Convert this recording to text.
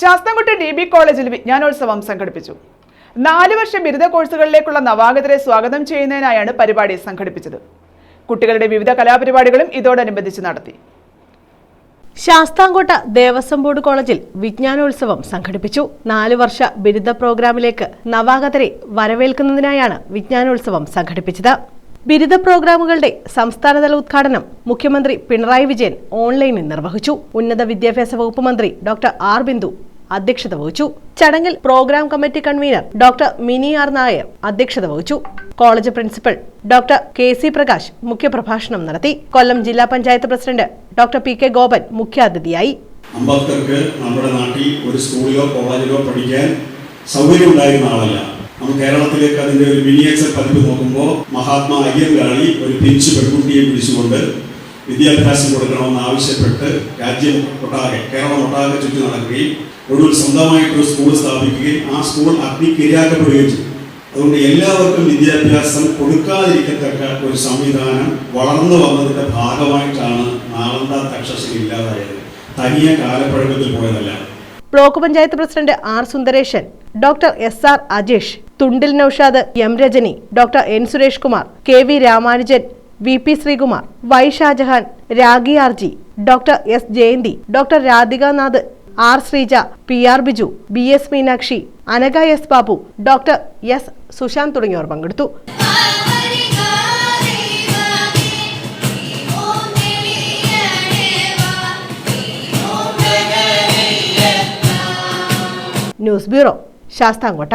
Sasthamkotta D B കോളേജിൽ വിജ്ഞാനോത്സവം സംഘടിപ്പിച്ചു. നാല് വർഷ ബിരുദ കോഴ്സുകളിലേക്കുള്ള നവാഗതരെ സ്വാഗതം ചെയ്യുന്നതിനായാണ് പരിപാടി സംഘടിപ്പിച്ചത്. കുട്ടികളുടെ വിവിധ കലാപരിപാടികളും ഇതോടനുബന്ധിച്ച് നടത്തി. ശാസ്താംകോട്ട ദേവസ്വം ബോർഡ് കോളേജിൽ വിജ്ഞാനോത്സവം സംഘടിപ്പിച്ചു. നാല് വർഷ ബിരുദ പ്രോഗ്രാമിലേക്ക് നവാഗതരെ വരവേൽക്കുന്നതിനായാണ് വിജ്ഞാനോത്സവം സംഘടിപ്പിച്ചത്. ബിരുദ പ്രോഗ്രാമുകളുടെ സംസ്ഥാനതല ഉദ്ഘാടനം മുഖ്യമന്ത്രി പിണറായി വിജയൻ ഓൺലൈനിൽ നിർവഹിച്ചു. ഉന്നത വിദ്യാഭ്യാസ വകുപ്പ് മന്ത്രി ഡോക്ടർ ആർ ബിന്ദു അധ്യക്ഷത വഹിച്ചു. ചടങ്ങിൽ program committee convener doctor Mini R Nair അധ്യക്ഷത വഹിച്ചു. College principal doctor K C Prakash മുഖ്യപ്രഭാഷണം നടത്തി. കൊല്ലം ജില്ലാ panchayat president doctor P K Gopan മുഖ്യാതിഥിയായി. അംബേദ്കർക്ക് നമ്മുടെ നാട്ടിൽ ഒരു സ്കൂളിലോ കോളേജിലോ പഠിക്കാൻ സൗകര്യം ഉണ്ടായിരുന്ന ആളല്ല. നമ്മൾ കേരളത്തിലേക്ക് അതിന്റെ ഒരു മിനിയേച്ചർ പതിപ്പ് നോക്കുമ്പോൾ മഹാത്മാ അയ്യങ്കാളി ഒരു പിഞ്ച് പെൺകുട്ടിയെ പിടിച്ചുകൊണ്ട് വിദ്യാഭ്യാസം കൊടുക്കണമെന്ന് ആവശ്യപ്പെട്ട് രാജ്യം ഒട്ടാകെ കേരളം ഒട്ടാകെ ചുറ്റി നടക്കുകയും ഒടുവിൽ സ്വന്തമായിട്ടൊരു സ്കൂൾ സ്ഥാപിക്കുകയും ആ സ്കൂൾ അഗ്നിക്കിരയാക്കപ്പെടുകയും ചെയ്തു. അതുകൊണ്ട് എല്ലാവർക്കും വിദ്യാഭ്യാസം കൊടുക്കാതിരിക്കത്തക്ക ഒരു സംവിധാനം വളർന്നു വന്നതിന്റെ ഭാഗമായിട്ടാണ് നാളന്ത തക്ഷശില ഇല്ലാതായത്. തനിയെ കാലപ്പഴക്കത്തിൽ പോയതല്ല. Block panchayat president R Sundaresan doctor S R Ajesh Thundil Noushad M Rajani doctor N Suresh Kumar K V Ramanujan V P Sreekumar Y Shajahan Ragi R G doctor S Jayanthi doctor Radhikanath R Sreeja P R Biju B S Meenakshi Anaka S Babu doctor S Sushant തുടങ്ങിയവർ പങ്കെടുത്തു. News bureau Sasthamkotta